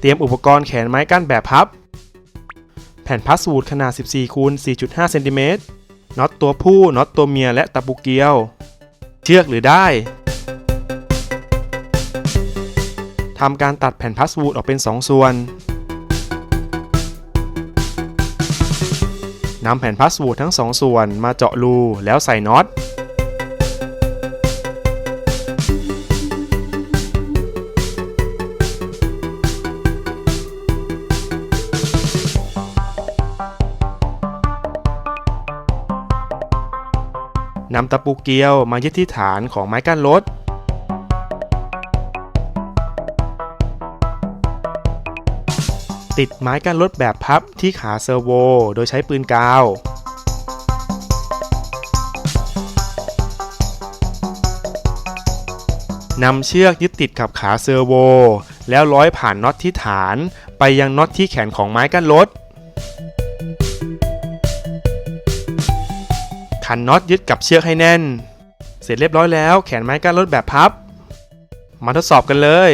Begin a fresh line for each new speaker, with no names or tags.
เตรียมอุปกรณ์แขนไม้กั้นแบบพับ แผ่นพลาสวูดขนาด 14คูณ4.5เซนติเมตรน็อตตัวผู้น็อตตัวเมียและตะปูเกียว เชือกหรือได้ทำการตัดแผ่นพลาสวูดออกเป็น 2 ส่วนนำแผ่นพลาสวูดทั้ง 2 ส่วนมาเจาะรูแล้วใส่น็อต นำตะปูเกลียวมายึดที่ฐานของไม้กั้นรถติดไม้กั้นรถแบบพับที่ขาเซอร์โว โดยใช้ปืนกาว นำเชือกยึดติดกับขาเซอร์โว แล้วร้อยผ่านน็อตที่ฐาน ไปยังน็อตที่แขนของไม้กั้นรถ ขันน็อตยึดกับเชือกให้แน่น เสร็จเรียบร้อยแล้ว แขนไม้ก้านรถแบบพับ มาทดสอบกันเลย